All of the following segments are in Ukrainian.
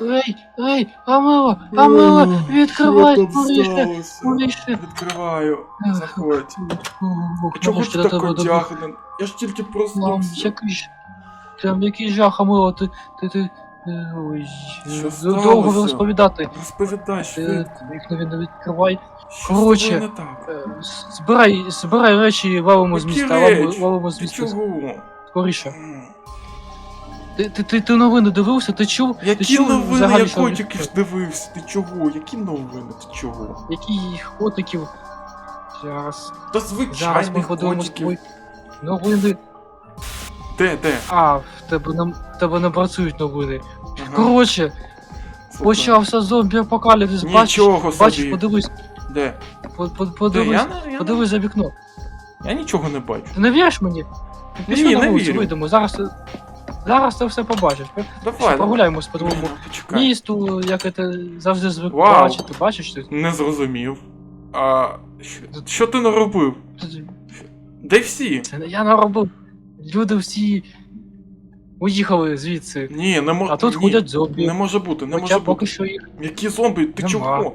Ей, ей, Амело, Амело, відкривай Що там скоріше, сталося? скоріше. Відкриваю. Заходь. А чого нарешті ти так одягнен? Я ж тільки Мам, проснувся. ж... Там який жах, Амело, ти, ти, ти... е, Ой, Що е, довго сталося? розповідати. Розповідай Е, швидко. Він не відкривай. Що коротше, з тобою не так? Е, Збирай, збирай речі, валимо з Які міста, валимо, речі? валимо з Ти міста. чого? Скоріше. М. Ти, ти, ти, ти новини дивився? Ти чув? ти Які чув новини, взагалі, я що котики від- ж дивився? Ти чого? Які новини? Ти чого? Які котиків? Зараз. Та Зараз ми звичайних подивимось котиків. новини. Де, де? А, в тебе не, в тебе не працюють новини. Ага, Коротше, супер. почався зомбі-апокаліпсис. Бачиш, Нічого бачиш, собі. подивись, Де? по- по- Де? подивись, Я, не- я, подивись за вікно. я нічого не бачу. Ти не віриш мені? Пішли Ні, на не вулицю, вірю. вийдемо. Зараз, ти- зараз ти все побачиш. Давай, Ще давай. прогуляємось по твоєму ну, почекай. місту, як це завжди звик Вау. бачити. Бачиш ти? Не зрозумів. А що, що ти наробив? Де всі? Це не я наробив. Люди всі уїхали звідси. Ні, не може. А тут ходять зомбі. Не може бути, не Хоча може поки бути. що їх. Які зомбі? Ти Нема. чого?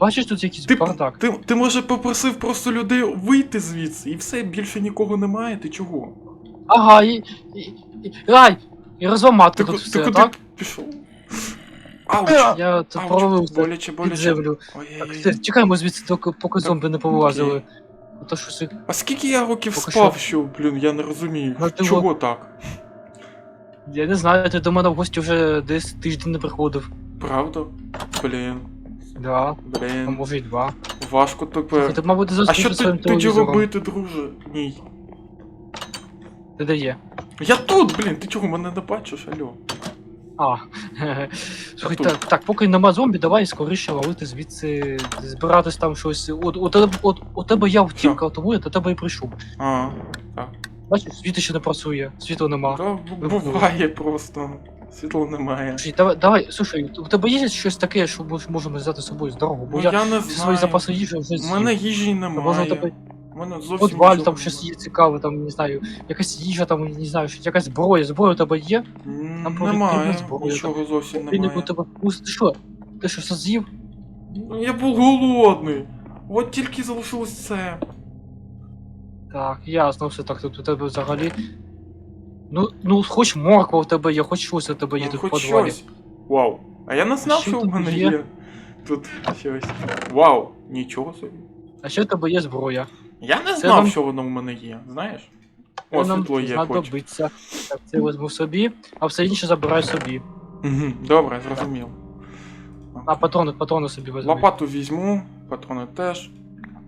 Бачиш тут якийсь Ти, бардак? ти, ти може попросив просто людей вийти звідси і все, більше нікого немає, ти чого? Ага, і. і, і ай! І розламати Ти, тут ти все, куди так? пішов? Ауч! Я тут Ауч, провалився боляче, боляче. землю. Так, Ой-ой-ой. все, тікаємо звідси, доки поки Так, зомби не повилазили. А то щось їх. А скільки я років Поки спав, що, блін, я не розумію. Ну, ти Чого так? Я не знаю, ти до мене в гості вже десь тиждень не приходив. Правда? Блін, Да, а блін. може й два. Важко тепер. Ти, мабуть, А заснув що зі ти своїм тоді телевізором. робити, друже? Ні. Ти де є? Я тут, блін, ти чого мене не бачиш, алло? А. Слухай, тут. так, так, поки нема зомбі, давай скоріше валити звідси, збиратись там щось. От, у, тебе, от, у тебе є автівка, тому я до тебе і прийшов. А, Бачиш, світло ще не працює, світла нема. та б- буває просто. Світла немає. Слушай, давай, давай, слушай, у тебе є щось таке, що ми можемо взяти з собою з дорогу? Бо Ну я, я не всі свої знаю. запаси їжі вже У з'їв. мене їжі Може, у немає. У мене зовсім подваль нічого там щось немає. є цікаве, там, не знаю, якась їжа, там, не знаю, щось, якась зброя, зброя у тебе є? М, Там Немає, потрібна зброя, нічого зовсім Ти у немає. тебе пуст- ти що? Ти що, все з'їв? Ну, Я був голодний. От тільки залишилось це. Так, ясно, все так, тут у тебе взагалі. Ну, ну, хоч морква у тебе є, хоч щось у тебе є Ну, тут в хоч подвалі. щось. Вау. А я не знав, Що що в тут мене є? є. Тут щось. Вау, нічого собі. А ще у тебе є зброя. Я не знав, нам- що воно в мене є, знаєш? О, нам світло є, хоч. знадобиться. Так, це візьму собі, а все інше забирай собі. Угу, добре, зрозумів. А патрони, патрони собі візьми. Лопату візьму, патрони теж.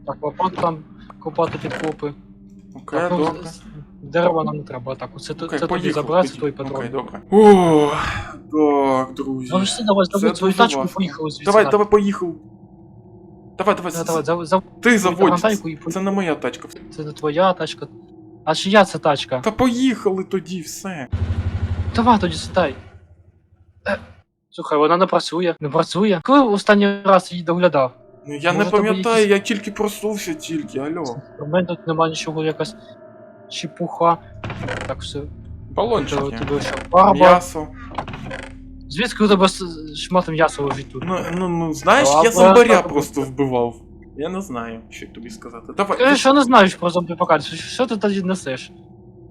Так, лопату там копати підкопи. Окей, Так, ну, добре. з- Дерева нам не треба. Так, оце Окей, це тобі поїхав забирай, це тоді. твої патрони. Окей, добре. О, так, друзі. Ну все, давай, Це заводь свою дуже тачку важко. поїхали звідси. Давай, давай, поїхав. Давай, давай, Давай, давай, зав- зав- ти заводь тачку і Це не моя тачка. Це не твоя тачка. А чия це тачка? Та поїхали тоді, все. Давай тоді сідай. Е, Слухай, вона не працює. Не працює. Коли останній раз її доглядав? Ну я Може, не тебе пам'ятаю, якісь- я тільки проснувся тільки, алло. У мене тут нема нічого, якась чепуха. Так, все. Балончики. тебе що, фарба. М'ясо. Звідки у тебе с- шмат м'яса лежить тут? Ну, ну, ну, знаєш, я Ладно, зомбаря просто вбивав. Я не знаю, що тобі сказати. Давай. Ти ти- що не знаєш про зомбі апокаліпсис? Що ти тоді несеш?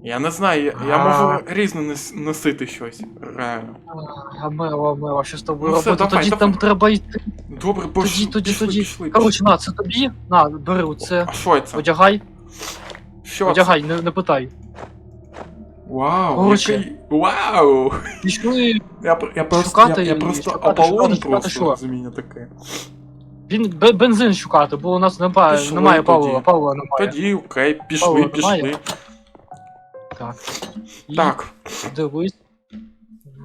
Я не знаю, я, я А. можу різно нес- носити щось. Реально. А мила, мила, що з тобою Ну все, робити? давай, Тоді давай. там треба йти. Добре. Тоді, тоді, пішли, тоді. пішли, Коротше, на, це тобі. На, бери оце. А що це? Одягай, Що це? одягай, не, не питай. Вау, Коротше. який... Вау! Пішли. Я, пр- я просто, Шукати я, я просто шукати, Аполлон шукати, шукати просто що? розуміння таке. Він бе- бензин шукати, бо у нас немає, Пішли немає тоді. палива, палива немає. Тоді, окей, пішли, Павла пішли. немає? Так. І Так, Дивись.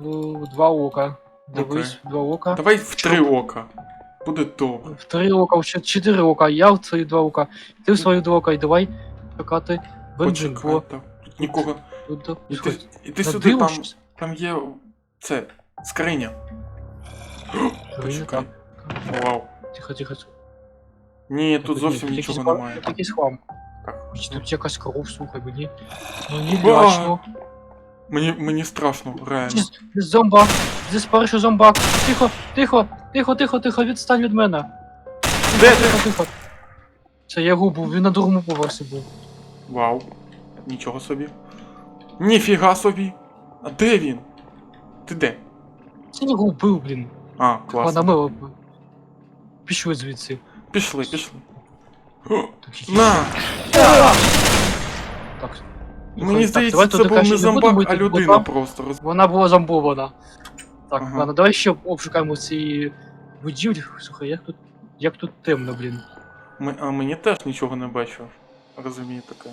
В два ока. Дивись, в два ока. давай в три ока. Буде добре. В три ока, в чот- чотири ока, я в свої два ока, ти в свої два ока, і давай шукати бензин. Почекай, Бо так. Тут нікого. Тут Іди, іди сюди, там, щось. там є це, скриня. Почекай. Вау. Тихо, тихо. Ні, тут зовсім нічого немає. Тут якийсь хлам. Тут якась кров, слухай, мені. Мені Ба. Мені, мені страшно, реально. Чи з- з Зомба. Здесь перший зомбак. Тихо, тихо, тихо, тихо, тихо, відстань від мене. Де ти? Тихо, тихо. Це я губив, він на другому поверсі був. Вау. Нічого собі. Ніфіга собі. А де він? Ти де? Це я губив, блін. А, Ладно, класно. ми пішли звідси. Пішли, пішли. О, На! Так. Мені здається, це був не не зомбак, а людина просто. роз- Вона була зомбована. Так, Ага. ладно, давай ще обшукаємо ці будівлі. Слухай, як тут. Як тут темно, блін. Ми, а мені теж нічого не бачив. Розумію таке.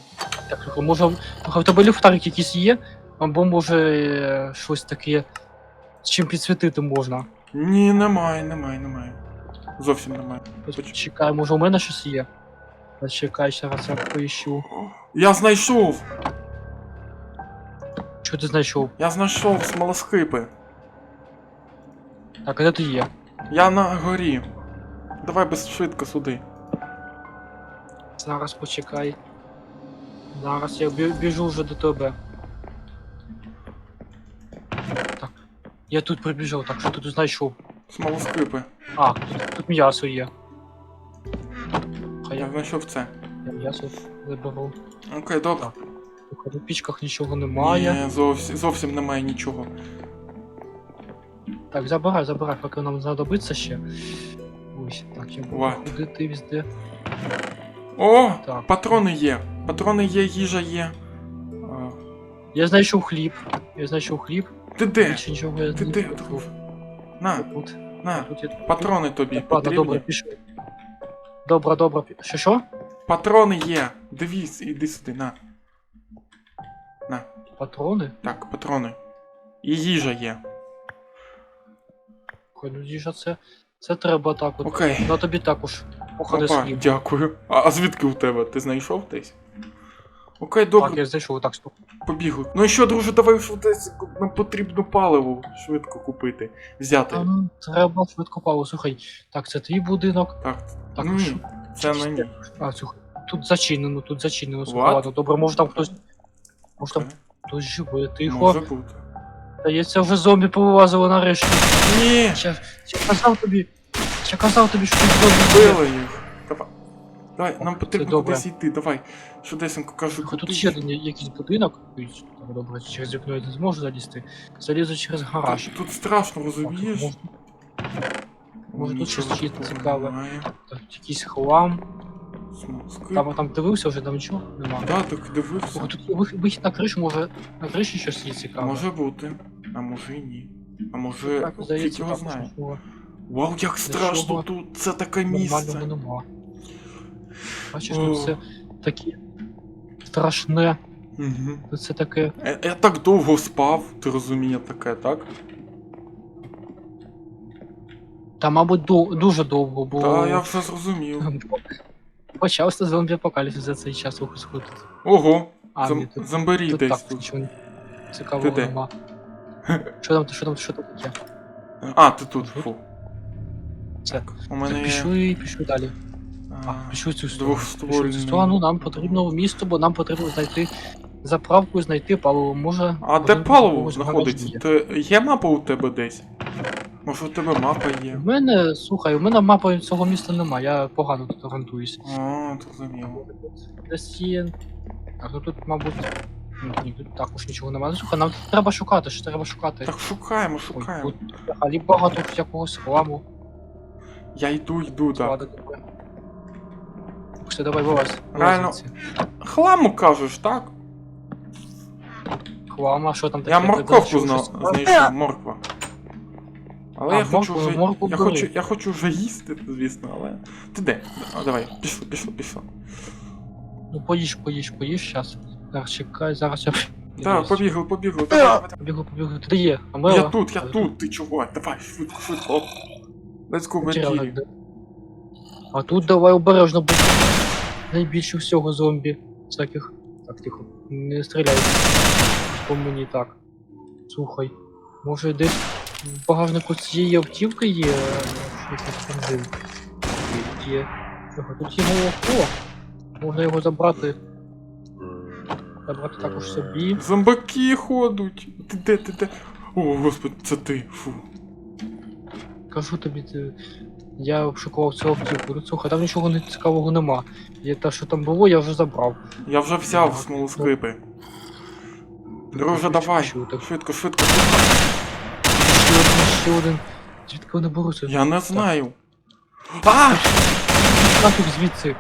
Так, слухай, може, в тебе ліхтарик якийсь є? Або може щось таке, чим підсвітити можна. Ні, немає, немає, немає. Зовсім немає. Чекай, може у мене щось є. Чекай, ще раз я поїщу. Я знайшов! Що ти знайшов? Я знайшов смолоскипи. Так, а де ти є? Я на горі. Давай без швидко сюди. Зараз почекай. Зараз я бі- біжу вже до тебе. Так. Я тут прибіжав, так що тут знайшов? Смолоскипи. А, тут, тут м'ясо є. Хай Я я, знайшов це. я м'ясо виберу. Окей, добре. Слухай, в пічках нічого немає. Ні, зовсім, зовсім немає нічого. Так, забирай, забирай, поки нам знадобиться ще. Ось, так, я буду What? ходити везде. О! Так. Патрони є. Патрони є, їжа є. А, Я знайшов хліб. Я знайшов хліб. Ти де? Більше нічого я Ти не де? знайшов. На, Тут, на. тут я Патрони тобі ладно, добре, потрібні. пішли. Добре, добре. пі- Що що? Патрони є. Дивись, іди сюди, на. На. Патрони? Так, патрони. І їжа є. Ой, Ну їжа це. Це треба так от. Окей. На тобі також. Походи Опа, слів. дякую. А, а звідки у тебе? Ти знайшов десь? Окей, добре, Так, я знайшов так стоп. побігли. Ну і що, друже, давай швидесь, нам потрібно паливо швидко купити. Взяти. Там треба швидко паливо. Слухай, так, це твій будинок. Так, Так, ну, що? це на ні. А, слухай. Тут зачинено, тут зачинено. Слухай, What? ладно, добре, може там хтось. Може там хтось живе, тихо. Може бути. Здається, вже зомбі повилазили нарешті. Ні! Ще, ще казав тобі. Ще казав тобі, що тут є. Їх. Давай. Давай, нам потрібно добре. кудись йти, давай. Швидесенько кажу, Слухай, куди. тут ще один якийсь будинок. Так, добре, через вікно я не зможу залізти. Залізу через гараж. Тут, тут страшно, розумієш? може, може, тут щось ще цікаве. так, якийсь хлам. Там, там дивився вже, там нічого нема. Да, так дивився. Слухай, тут вихід, на кришу, може на криші щось є цікаве. Може бути, а може і ні. А може, так, фіг здається, його також знає. нічого Вау, як страшно тут, це таке місце. Нема. Бачиш, тут це таке страшне. Угу. Тут це таке. Я, я так довго спав, ти розуміє таке, так? Та, мабуть, ду- дуже довго, бо Та я все зрозумів. почався зомбі апокаліпсис за цей час виходить. Ого, А, тут, зомбарі тут десь так, тут. нічого Ти цікавого де? нема. Що там, що там, що там таке? А, ти тут, фу. Це. У мене є. Пішли, пішли далі. А, а, цю сторону. Пішли цю сторону, нам потрібно в місто, бо нам потрібно знайти заправку і знайти паливо. Може. А де паливо знаходиться? Ти є мапа у тебе десь? Може у тебе мапа є. В мене, слухай, у мене мапи цього міста немає, я погано тут орієнтуюсь. А, зрозуміло. Десь є. Так, ну тут, мабуть. ну, Ні, тут також нічого немає. Ну, слухай, нам треба шукати, що треба шукати. Так шукаємо, Ой, шукаємо. тут взагалі багато всякого хламу. Я йду, йду, так. Добре. Все, давай вилазь. Реально. вилазь звідси. Хламу кажеш, так? Хлам, а що там таке? Я морковку зна... щось знайшов, морква. Але А, я хочу моркву- вже. моркву Я бери. хочу, я хочу вже їсти, звісно, але. Ти де? А, давай, пішли, пішли, пішли. Ну поїж, поїж, поїж, щас. Зараз чекай, зараз я. Так, я побігли, побігли, давай, давай, давай. Побігу, побігу. Ти де є? А Я тут, я тут, ти чого? Давай, швидко, швидко. Оп. Let's go, Вергілі. А тут давай обережно буде. Найбільше всього зомбі. Всяких. Так, тихо. Не стріляй. По мені так. Слухай. Може десь в багажнику цієї автівки є е, якийсь бензин. Є. Слухай, тут є молоко. Можна його забрати. Забрати також собі. Зомбаки ходуть. Ти де, ти де? О, господи, це ти. Фу. Кажу тобі, ти... я обшукував цю автівку. Ну слухай, там нічого не цікавого нема. І те, що там було, я вже забрав. Я вже взяв смолоскипи. Друже, давай. чую, так. Швидко, швидко, швидко. Ще один, ще один. Звідки вони беруться? Я не знаю. А! Нафіг звідси.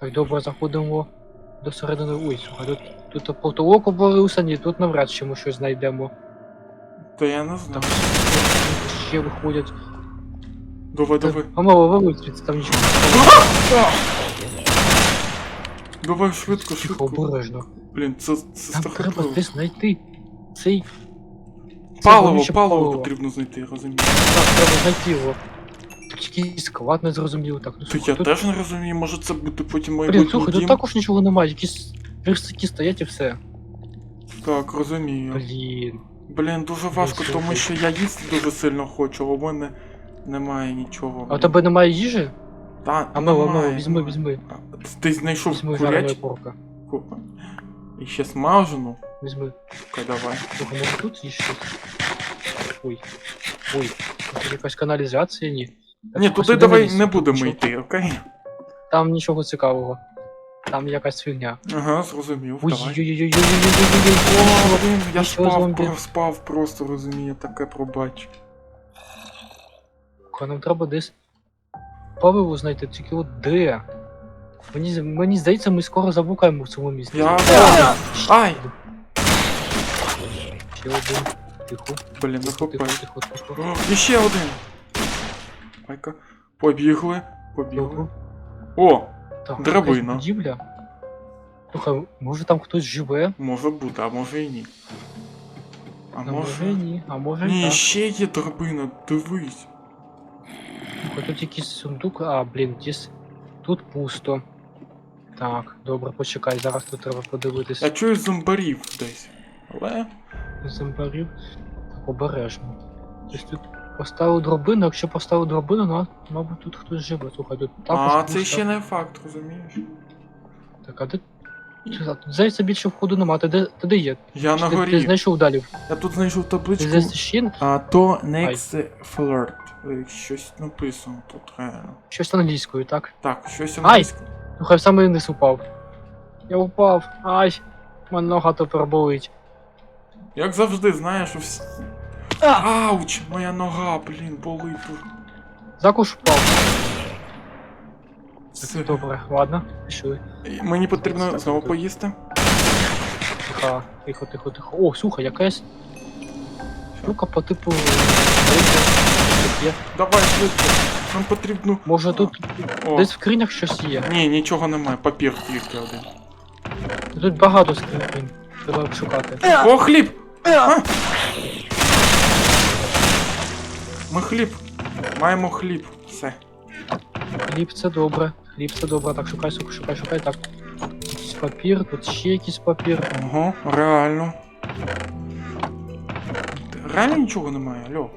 Так, добре, заходимо до середини. Ой, слухай, тут, тут потолок обвалився, ні, тут навряд чи ми щось знайдемо. Та я не знаю. Так, ще виходять. Давай, давай. А мало там нічого. Давай швидко, швидко. обережно. Блін, це, це Нам треба страхливо. десь знайти цей. це Паливо, потрібно знайти, розумію. Так, треба знайти його. Так якийсь склад не зрозуміло, так. Ну, То слухай, я тут... теж не розумію, може це буде потім Блін, майбутній слухай, тут дім? також нічого немає, якісь верстаки стоять і все. Так, розумію. Блін. Блін, дуже важко, тому що я їсти дуже сильно хочу, а у мене немає нічого. А у тебе немає їжі? Та, А мило, немає, мило, візьми, візьми. Ти знайшов Візьми жареної порка. І ще смажену? Візьми. Окей, давай. Слухай, може тут є щось? Ой. Ой. Тут якась каналізація, ні. Так, Ні, якось туди давай не будемо Нічого. йти, окей? Там нічого цікавого. Там якась фігня. Ага, зрозумів, Ой, давай. ой, ой, ой, ой, ой, ой, О, блін, я Нічого спав, зомбі. про- спав просто, розумію, таке пробач. Ой. Нам треба десь паливо знайти, тільки от де? Мені, мені здається, ми скоро заблукаємо в цьому місці. Я- Ай! Ще один. Тихо. Блін, Тихо, тихо, захопай. тихо, тихо. О, І ще один. Айка. Побігли, побігли. Тихо. О, Так, Драбина. якась будівля. Слухай, може там хтось живе? може бути, а може і ні. А А може може. ні, а може і Ні, так. ще є драбина, дивись. Слухай, тут якийсь сундук, а, блін, десь тут пусто. Так, добре, почекай, зараз тут треба подивитись. Я чую зомбарів десь. Але. Зомбарів. Так, обережно. Ось тут поставив дробину, якщо поставив дробину, ну, мабуть, тут хтось живе. Слухай, тут також А, це ще не факт, розумієш? Так, а де... Здається, більше входу нема, ти де, ти де є? Я Чи на ти, ти знайшов далі? Я тут знайшов Ти табличку. здається ще А то next flirt. Щось написано тут реально. щось англійською, так? Так, щось Ай! англійське. Слухай, в самий упав. Я упав. Ай, мене нога тепер болить. Як завжди, знаєш, у всі. А! Ауч! Моя нога, блін, болить тут. Також впав. Це... Добре, ладно, пішли. Мені потрібно знову поїсти. Тихо, тихо, тихо, тихо. О, слухай, якась штука по типу. Є. Давай швидко. Нам потрібно. Може тут О, десь в скринях щось є. ні, нічого немає, папір тільки один. Тут багато скринь. Треба шукати. О, хліб! А! Ми хліб. Маємо хліб. Все. Хліб це добре. Хліб це добре. Так, шукай, шукай, шукай, шукай. Так. Якийсь папір, тут ще якийсь папір. Ого, реально. Реально нічого немає, алло.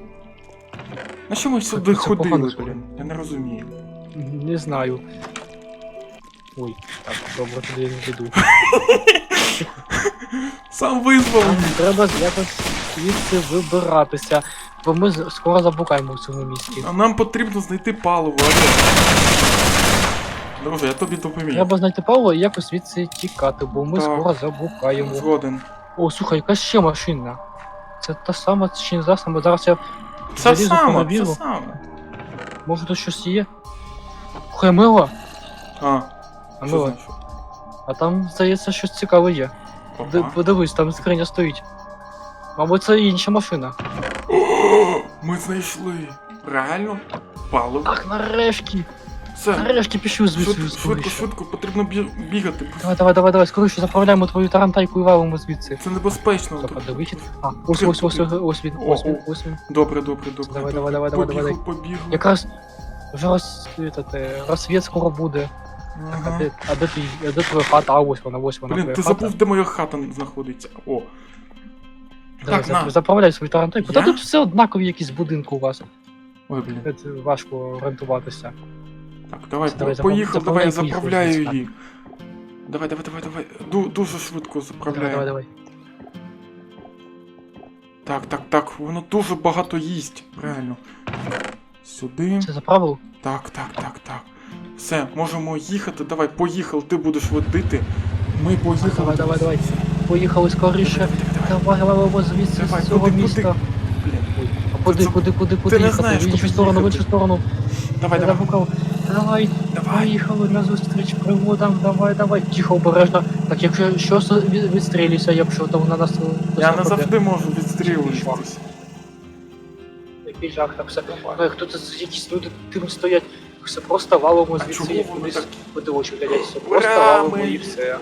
На що ми сюди ходили, блін? Я не розумію. Не знаю. Ой, так, добре, туди я не піду. Сам визвав. Нам треба якось звідси вибиратися, бо ми з- скоро заблукаємо в цьому місті. А нам потрібно знайти паливо, алло. Друже, я тобі допоміг. Треба знайти Павла і якось звідси тікати, бо ми Так. скоро заблукаємо. Згоден. О, слухай, якась ще машина. Це та сама чи не та сама. Зараз я Це залізу саме, це саме. Може тут щось є? Слухай, мило, А, а що мило, значить? а там, здається, щось цікаве є. Д- Опа. Подивись, там скриня стоїть. Мабуть, це інша машина. О, Ми знайшли. Реально? Паливо. Ах, нарешті! Все. Нарешті пішов звідси Швидко, швидко, скоріше. швидко, потрібно бі- бігати. Давай, давай, давай, давай, скоріше заправляємо твою тарантайку і валимо звідси. Це небезпечно. Тут. вихід? А, ось, ось, ось, ось, ось він, ось він, ось він. Добре, добре, добре. Давай, добре. давай, давай, давай, Побігли, побігли. Якраз вже роз, этот, розсвіт скоро буде. А Ага. де, а де твій, а де твоя хата? А ось вона, ось вона Блін, твоя ти хата. забув, де моя хата знаходиться. О. Давай, Так, зап- на. заправляй свою тарантайку. Я? Та тут все однакові якісь будинки у вас. Ой, блін. Це важко орієнтуватися. Так, давай, Давай, поїхав, давай, я заправляю її. Давай, давай, давай, давай. Ду- дуже швидко заправляю. давай, давай. Так, так, так, воно дуже багато їсть. Реально. Сюди. Це заправив? Так, так, так, так. Все, можемо їхати. Давай, поїхали, ти будеш водити. Ми поїхали. Давай, давай, давай. Поїхали скоріше. Давай, давай, давай. Давай, давай, звідси Давай, з цього міста. Блін. Куди, куди, куди, куди не їхати? в іншу сторону, в іншу сторону. Давай, давай. Давай, давай. поїхали на зустріч приводам, давай, давай. Тихо, обережно. Так, якщо щось від- відстрілюйся, якщо там на нас... Я не завжди можу відстрілюватись. Який жах, так все. Ой, хто тут якісь люди тим стоять. Все просто валимо звідси і кудись очі глядять. Все просто валимо і все.